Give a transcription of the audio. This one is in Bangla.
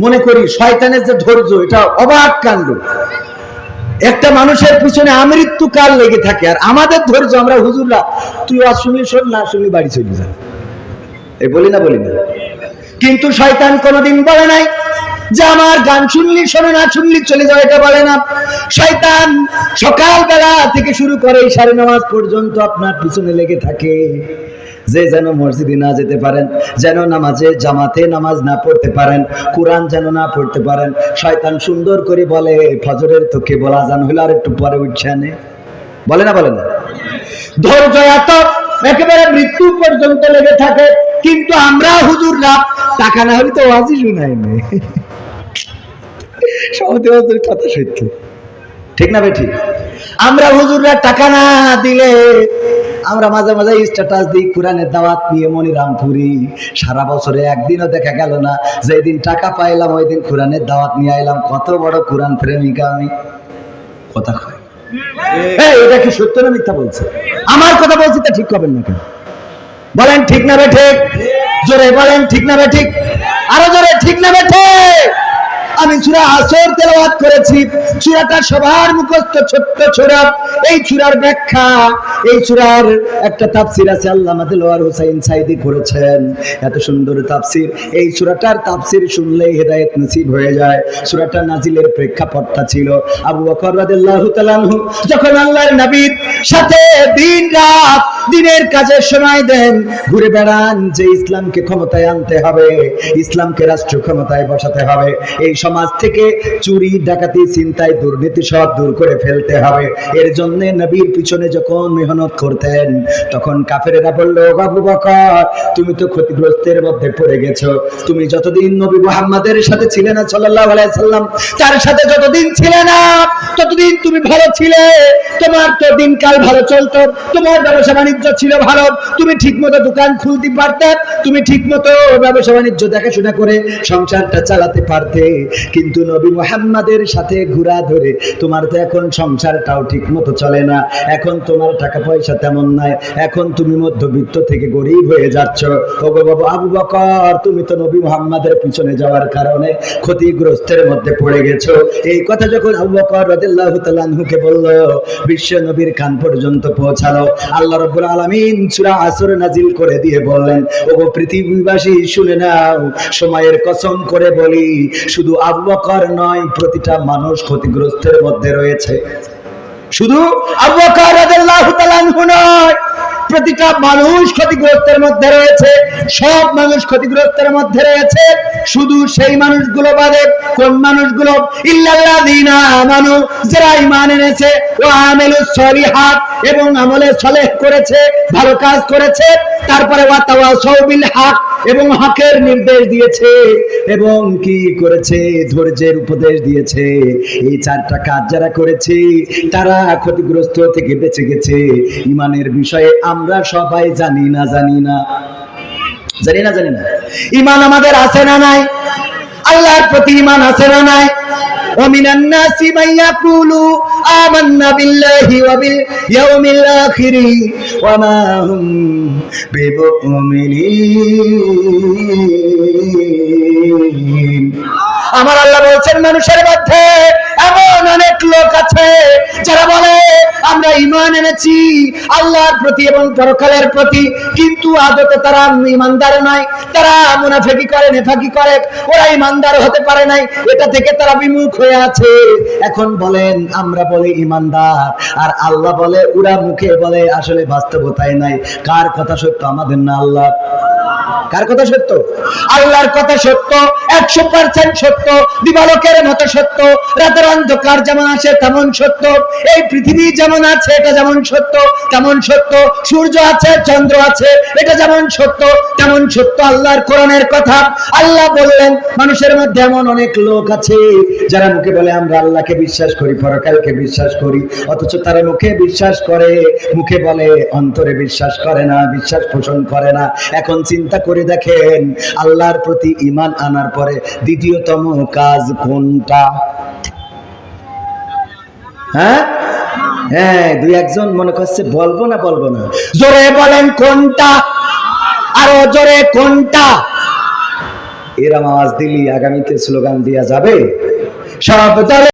মনে করি শয়তানের যে ধৈর্য, এটা অবাক কাণ্ড। একটা মানুষের পিছনে আমৃত্যু কাল লেগে থাকে, আর আমাদের ধৈর্য আমরা, হুজুররা, তুই আজ শুনলি, শোন না, শুনলি, বাড়ি চলে যা। এই বলি না বলি না। কিন্তু শয়তান কোনোদিন বলে নাই যে আমার গান শুনলি, শোনো না, শুনলি, চলে যাও, এটা বলে না। শয়তান সকালবেলা থেকে শুরু করে সাড়ে নামাজ পর্যন্ত আপনার পিছনে লেগে থাকে। যে যেন মসজিদে না যেতে পারেন, যেন নামাজে জামাতে নামাজ না পড়তে পারেন, কোরআন যেন না পড়তে পারেন, শয়তান সুন্দর করে বলে, ফজরের তোকে বলা জান হইলে আর একটু পরে উঠছে। বলে না বলে না? ধৈর্য এত, একেবারে মৃত্যু পর্যন্ত লেগে থাকে, কিন্তু আমরা হুজুর হুজুররা টাকা না হলে তো ওয়াজি শুনাই নে। সহজে কথা সত্য। ঠিক না ঠিক? আমরা হুজুররা টাকা না দিলে আমরা মাঝে মাঝে স্ট্যাটাস দিই, কোরআনের দাওয়াত নিয়ে মনিরাম করি সারা বছরে একদিনও দেখা গেল না, যেদিন টাকা পাইলাম ওই দিন কোরআনের দাওয়াত নিয়ে আইলাম। কত বড় কোরআন প্রেমিকা আমি। কথা কয়। এটা কি সত্য না মিথ্যা বলছে? আমার কথা বলছি তা ঠিক করবেন না কেন? বলেন ঠিক না বে ঠিক? জোরে বলেন ঠিক না বে ঠিক? আরও জোরে ঠিক না বে ঠিক? আমি চূড়া আসর তেলাওয়াত করেছি। চূড়াটা সবার মুখস্থ ছোট্ট চূড়া। এই চূড়ার ব্যাখ্যা, এই চূড়ার একটা তাফসির আছে আল্লামা দেলোয়ার হোসাইন সাইদি করেছেন। এত সুন্দর তাফসির। এই চূড়াটার তাফসির শুনলেই হেদায়েত নসিব হয়ে যায়। চূড়াটা নাজিলের প্রেক্ষাপটটা ছিল। আবু বকর রাদিয়াল্লাহু তাআলা যখন আল্লাহর নবীর সাথে দিন রাত দিনের কাজে সময় দেন, ঘুরে বেড়ান যে ইসলামকে ক্ষমতায় আনতে হবে, ইসলামকে রাষ্ট্র ক্ষমতায় বসাতে হবে। এই সমাজ থেকে চুরি, ডাকাতি চিন্তায় দুর্নীতি সব দূর করে ফেলতে হবে। এর জন্য নবীর পিছনে যখন মেহনত করতেন, তখন কাফেরেরা বলল বাবু বকর, তুমি তো ক্ষতিগ্রস্তের মধ্যে পড়ে গেছো। তুমি যতদিন নবী মুহাম্মাদের সাথে ছিলে না সাল্লাল্লাহু আলাইহি সাল্লাম, তার সাথে যতদিন ছিলে না ততদিন তুমি ভালো ছিলে। তোমার তো দিনকাল ভালো চলতো। তোমার ব্যবসা বাণিজ্য ছিল ভালো। তুমি ঠিকমতো দোকান খুলতে পারতে। তুমি ঠিকমতো ব্যবসা বাণিজ্য দেখাশোনা করে সংসারটা চালাতে পারতে। কিন্তু নবী মুহাম্মাদের সাথে ঘোরা ধরে তোমার তো এখন সংসারটাও ঠিক মতো চলে না। এখন তোমার টাকা পয়সা তেমন নাই। এখন তুমি মধ্যবিত্ত থেকে গরিব হয়ে যাচ্ছ। ওগো বাবু আবু বকর, তুমি তো নবী মোহাম্মদের পিছনে যাওয়ার কারণে ক্ষতিগ্রস্তের মধ্যে পড়ে গেছো। এই কথা যখন আবু বকর রাদিয়াল্লাহু তাআলা আনহুকে বলল, বিশ্ব নবীর কান পর্যন্ত পৌঁছালো। আল্লাহ রাব্বুল আলামিন সূরা আসর নাজিল করে দিয়ে বললেন পৃথিবীবাসী, শুনে নাও, সময়ের কসম করে বলি, শুধু আবু বকর নয়, প্রতিটা মানুষ ক্ষতিগ্রস্তের মধ্যে রয়েছে। শুধু আবু বকর রাদিয়াল্লাহু তাআলা আনহু নয় প্রতিটা মানুষ ক্ষতিগ্রস্তের মধ্যে রয়েছে, সব মানুষ ক্ষতিগ্রস্তের মধ্যে রয়েছে, শুধু সেই মানুষগুলো বাদে কোন মানুষগুলো? এবং আমলে সলেহ করেছে, ভালো কাজ করেছে, তারপরে হক এবং হকের নির্দেশ দিয়েছে। এবং কি করেছে? ধৈর্যের উপদেশ দিয়েছে। এই চারটা কাজ যারা করেছে, তারা ক্ষতিগ্রস্ত থেকে বেঁচে গেছে। ইমানের বিষয়ে আমরা সবাই জানি না জানি না। জানি না জানি না। ইমান আমাদের আছে না নাই? আল্লাহর প্রতি ইমান আছে না নাই? অমিনান্নাসি মাইয়াকুলু آمنا بالله وباليوم الآخر وما هم بمؤمنين আমার আল্লাহ বলছেন মানুষের মধ্যে এনেছি আল্লাহর প্রতি এবং পরকালের প্রতি কিন্তু আদতে তারা ইমানদার নয়। তারা মুনাফেকি করে, নেফাকি করে। ওরা ইমানদার হতে পারে নাই। এটা থেকে তারা বিমুখ হয়ে আছে। এখন বলেন, আমরা বলি ইমানদার। আর আল্লাহ বলে, ওরা মুখে বলে, আসলে বাস্তবতায় নাই। কার কথা সত্য আমাদের না আল্লাহ কার কথা সত্য? আল্লাহর কথা সত্য, একশো পার্সেন্ট সত্য, দিবালকের মতো সত্য, রাতের অন্ধকার যেমন আছে তেমন সত্য, এই পৃথিবী যেমন আছে এটা যেমন সত্য, তেমন সত্য, সূর্য আছে, চন্দ্র আছে, এটা যেমন সত্য, তেমন সত্য আল্লাহর কোরআনের কথা। আল্লাহ বললেন, মানুষের মধ্যে এমন অনেক লোক আছে যারা মুখে বলে, আমরা আল্লাহকে বিশ্বাস করি পরকালকে বিশ্বাস করি, অথচ তারা মুখে বিশ্বাস করে। মুখে বলে, অন্তরে বিশ্বাস করে না, বিশ্বাস পোষণ করে না। এখন চিন্তা করে দেখেন, আল্লাহর প্রতি ইমান আনার পরে দ্বিতীয়তম কাজ কোনটা? হ্যাঁ? হ্যাঁ দুই একজন মনে করছে, বলব না বলব না। জোরে বলেন কোনটা? আরও জোরে কোনটা? এরা আওয়াজ দিলি আগামীতে স্লোগান দেওয়া যাবে। সব দলে